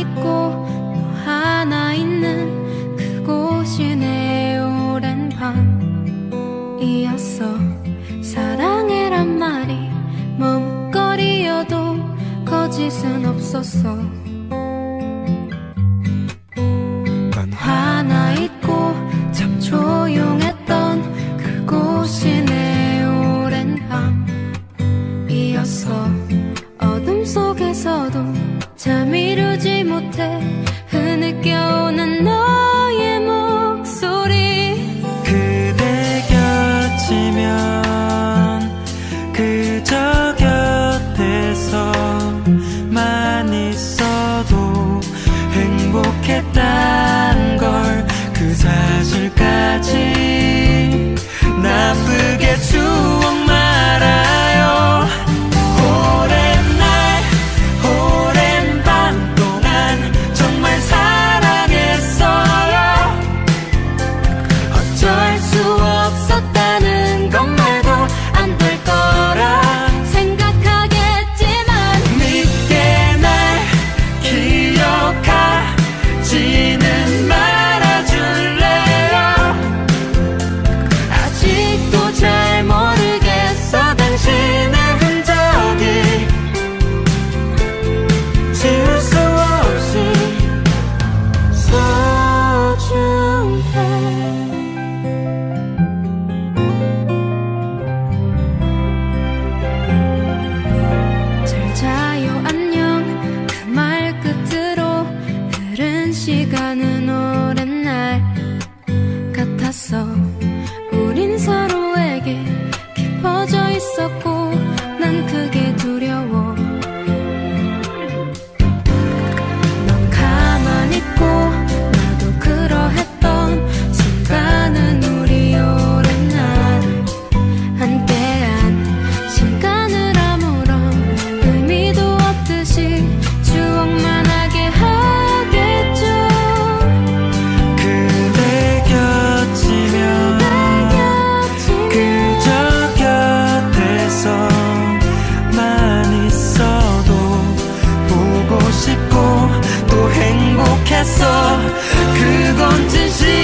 있고 너 하나 있는 그곳이 내 오랜 밤이었어. 사랑해란 말이 머뭇거리여도 거짓은 없었어. 이 했어 그건 진실